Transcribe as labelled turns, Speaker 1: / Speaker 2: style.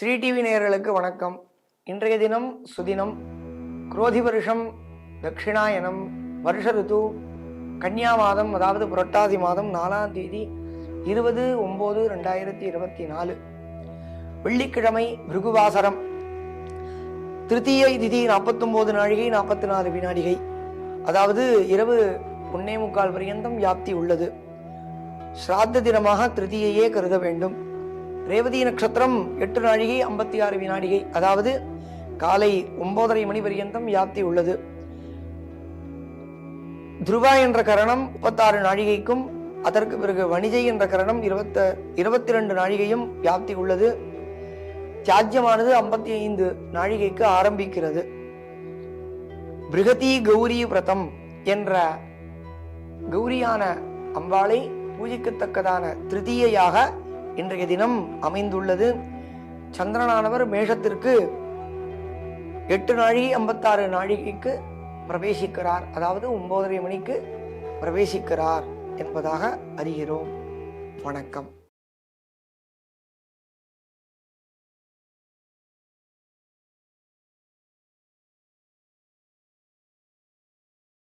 Speaker 1: Sri TV நேயர்களுக்கு வணக்கம். இன்றைய தினம் சுதினம் குரோதி வருஷம் தட்சிணாயனம் வருஷ ரித்து கன்னியா மாதம் அதாவது புரட்டாதி மாதம் நாலாம் தேதி இருபது ஒம்பது ரெண்டாயிரத்தி இருபத்தி நாலு. வெள்ளிக்கிழமை பிருகுவாசரம் திருத்தீயை திதி நாற்பத்தொம்போது நாழிகை நாற்பத்தி நாலு வினாடிகை. அதாவது இரவு ஒன்னே முக்கால் பரியந்தம் வியாப்தி உள்ளது. ஸ்ராத்த தினமாக திருதியையே கருத வேண்டும். ரேவதி நட்சத்திரம் எட்டு நாழிகை ஐம்பத்தி ஆறு வினாடிகை அதாவது காலை ஒன்பதரை மணி பரியந்தம் வியாப்தி உள்ளது. துருவா என்ற கரணம் முப்பத்தாறு நாழிகைக்கும் அதற்கு பிறகு வணிஜை என்ற கரணம் இருபத்த இருபத்தி ரெண்டு நாழிகையும் வியாப்தி உள்ளது. தியாஜ்யமானது ஐம்பத்தி ஐந்து நாழிகைக்கு ஆரம்பிக்கிறது. பிருகதி கௌரி விரதம் என்ற கௌரியான அம்பாளை பூஜிக்கத்தக்கதான திருத்தீயாக இன்றைய தினம் அமைந்துள்ளது. சந்திரனானவர் மேஷத்திற்கு எட்டு நாழி ஐம்பத்தாறு நாழிகைக்கு பிரவேசிக்கிறார். அதாவது ஒன்பதரை மணிக்கு பிரவேசிக்கிறார் என்பதாக அறிகிறோம். வணக்கம்.